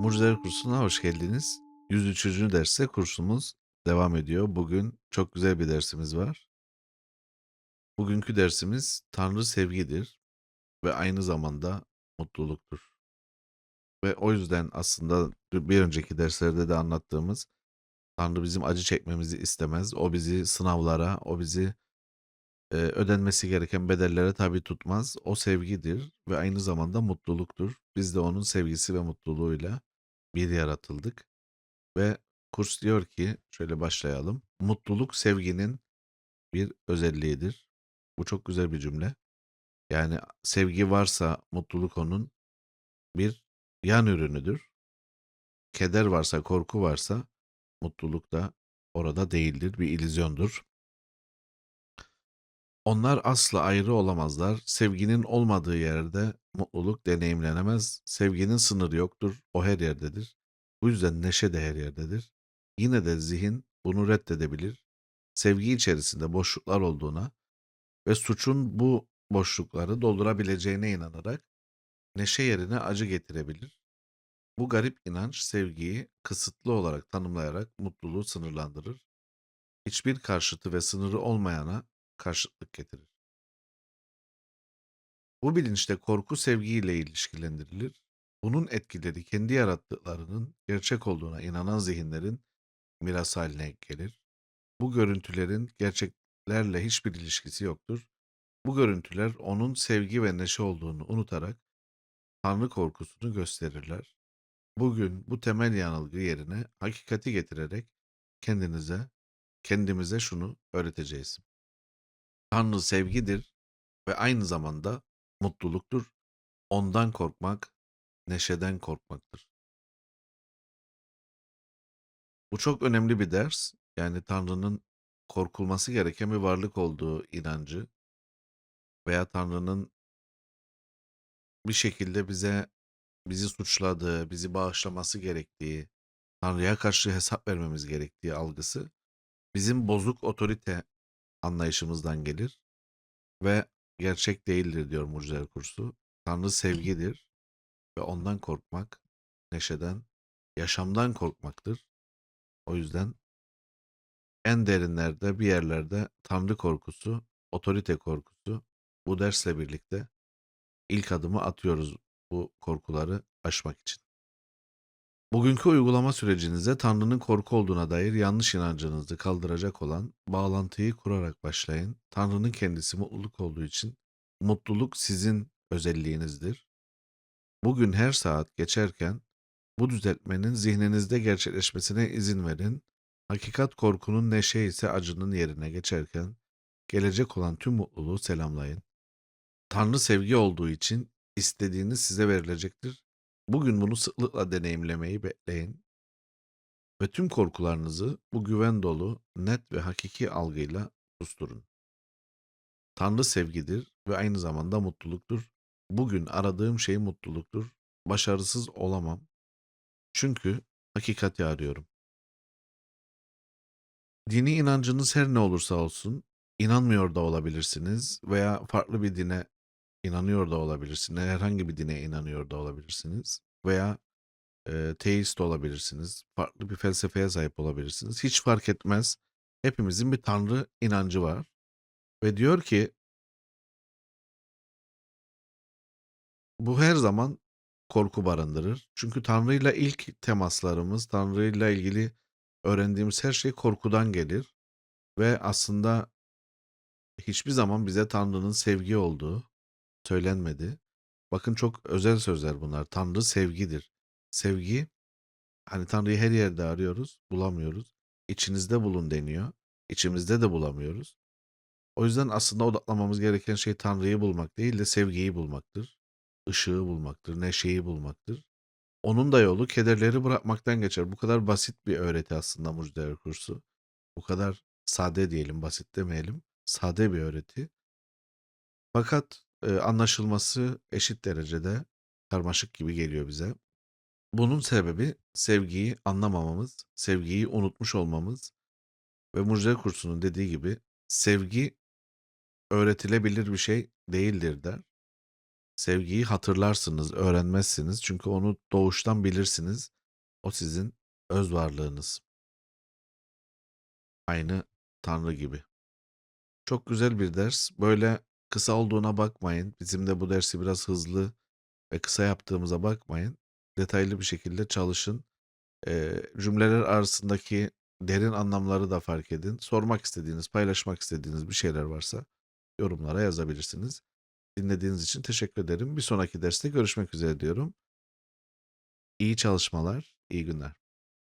Mucizeler Kursu'na hoş geldiniz. 103. derste kursumuz devam ediyor. Bugün çok güzel bir dersimiz var. Bugünkü dersimiz Tanrı sevgidir ve aynı zamanda mutluluktur. Ve o yüzden aslında bir önceki derslerde de anlattığımız Tanrı bizim acı çekmemizi istemez. O bizi sınavlara, o bizi e, ödenmesi gereken bedellere tabi tutmaz. O sevgidir ve aynı zamanda mutluluktur. Biz de onun sevgisi ve mutluluğuyla bir yaratıldık. Ve kurs diyor ki, şöyle başlayalım. Mutluluk sevginin bir özelliğidir. Bu çok güzel bir cümle. Yani sevgi varsa mutluluk onun bir yan ürünüdür. Keder varsa, korku varsa mutluluk da orada değildir, bir illüzyondur. Onlar asla ayrı olamazlar. Sevginin olmadığı yerde mutluluk deneyimlenemez. Sevginin sınırı yoktur. O her yerdedir. Bu yüzden neşe de her yerdedir. Yine de zihin bunu reddedebilir. Sevgi içerisinde boşluklar olduğuna ve suçun bu boşlukları doldurabileceğine inanarak neşe yerine acı getirebilir. Bu garip inanç sevgiyi kısıtlı olarak tanımlayarak mutluluğu sınırlandırır. Hiçbir karşıtı ve sınırı olmayana karşıtlık getirir. Bu bilinçte korku sevgiyle ilişkilendirilir. Bunun etkileri kendi yarattıklarının gerçek olduğuna inanan zihinlerin miras haline gelir. Bu görüntülerin gerçeklerle hiçbir ilişkisi yoktur. Bu görüntüler onun sevgi ve neşe olduğunu unutarak Tanrı korkusunu gösterirler. Bugün bu temel yanılgı yerine hakikati getirerek kendinize, kendimize şunu öğreteceğiz. Tanrı sevgidir ve aynı zamanda mutluluktur. Ondan korkmak, neşeden korkmaktır. Bu çok önemli bir ders. Yani Tanrı'nın korkulması gereken bir varlık olduğu inancı veya Tanrı'nın bir şekilde bize bizi suçladığı, bizi bağışlaması gerektiği, Tanrı'ya karşı hesap vermemiz gerektiği algısı bizim bozuk otorite anlayışımızdan gelir ve gerçek değildir diyor Mucizeler Kursu. Tanrı sevgidir ve ondan korkmak, neşeden, yaşamdan korkmaktır. O yüzden en derinlerde bir yerlerde Tanrı korkusu, otorite korkusu bu dersle birlikte ilk adımı atıyoruz bu korkuları aşmak için. Bugünkü uygulama sürecinize Tanrı'nın korku olduğuna dair yanlış inancınızı kaldıracak olan bağlantıyı kurarak başlayın. Tanrı'nın kendisi mutluluk olduğu için mutluluk sizin özelliğinizdir. Bugün her saat geçerken bu düzeltmenin zihninizde gerçekleşmesine izin verin. Hakikat korkunun neşe ise acının yerine geçerken gelecek olan tüm mutluluğu selamlayın. Tanrı sevgi olduğu için istediğiniz size verilecektir. Bugün bunu sıklıkla deneyimlemeyi bekleyin ve tüm korkularınızı bu güven dolu, net ve hakiki algıyla susturun. Tanrı sevgidir ve aynı zamanda mutluluktur. Bugün aradığım şey mutluluktur. Başarısız olamam. Çünkü hakikati arıyorum. Dini inancınız her ne olursa olsun, inanmıyor da olabilirsiniz veya farklı bir dine inanıyor da olabilirsiniz. Herhangi bir dine inanıyor da olabilirsiniz veya e, teist olabilirsiniz. Farklı bir felsefeye sahip olabilirsiniz. Hiç fark etmez. Hepimizin bir tanrı inancı var. Ve diyor ki bu her zaman korku barındırır. Çünkü Tanrı'yla ilk temaslarımız, Tanrı'yla ilgili öğrendiğimiz her şey korkudan gelir. Ve aslında hiçbir zaman bize Tanrı'nın sevgi olduğu söylenmedi. Bakın çok özel sözler bunlar. Tanrı sevgidir. Sevgi, hani Tanrı'yı her yerde arıyoruz, bulamıyoruz. İçinizde bulun deniyor. İçimizde de bulamıyoruz. O yüzden aslında odaklamamız gereken şey Tanrı'yı bulmak değil de sevgiyi bulmaktır. Işığı bulmaktır, neşeyi bulmaktır. Onun da yolu kederleri bırakmaktan geçer. Bu kadar basit bir öğreti aslında Mucizeler Kursu. Bu kadar sade diyelim, basit demeyelim. Sade bir öğreti. Fakat e, anlaşılması eşit derecede karmaşık gibi geliyor bize. Bunun sebebi sevgiyi anlamamamız, sevgiyi unutmuş olmamız ve Mucize Kursu'nun dediği gibi sevgi öğretilebilir bir şey değildir der. Sevgiyi hatırlarsınız, öğrenmezsiniz. Çünkü onu doğuştan bilirsiniz. O sizin öz varlığınız. Aynı Tanrı gibi. Çok güzel bir ders. Böyle kısa olduğuna bakmayın. Bizim de bu dersi biraz hızlı ve kısa yaptığımıza bakmayın. Detaylı bir şekilde çalışın. Eee, cümleler arasındaki derin anlamları da fark edin. Sormak istediğiniz, paylaşmak istediğiniz bir şeyler varsa yorumlara yazabilirsiniz. Dinlediğiniz için teşekkür ederim. Bir sonraki derste görüşmek üzere diyorum. İyi çalışmalar, iyi günler.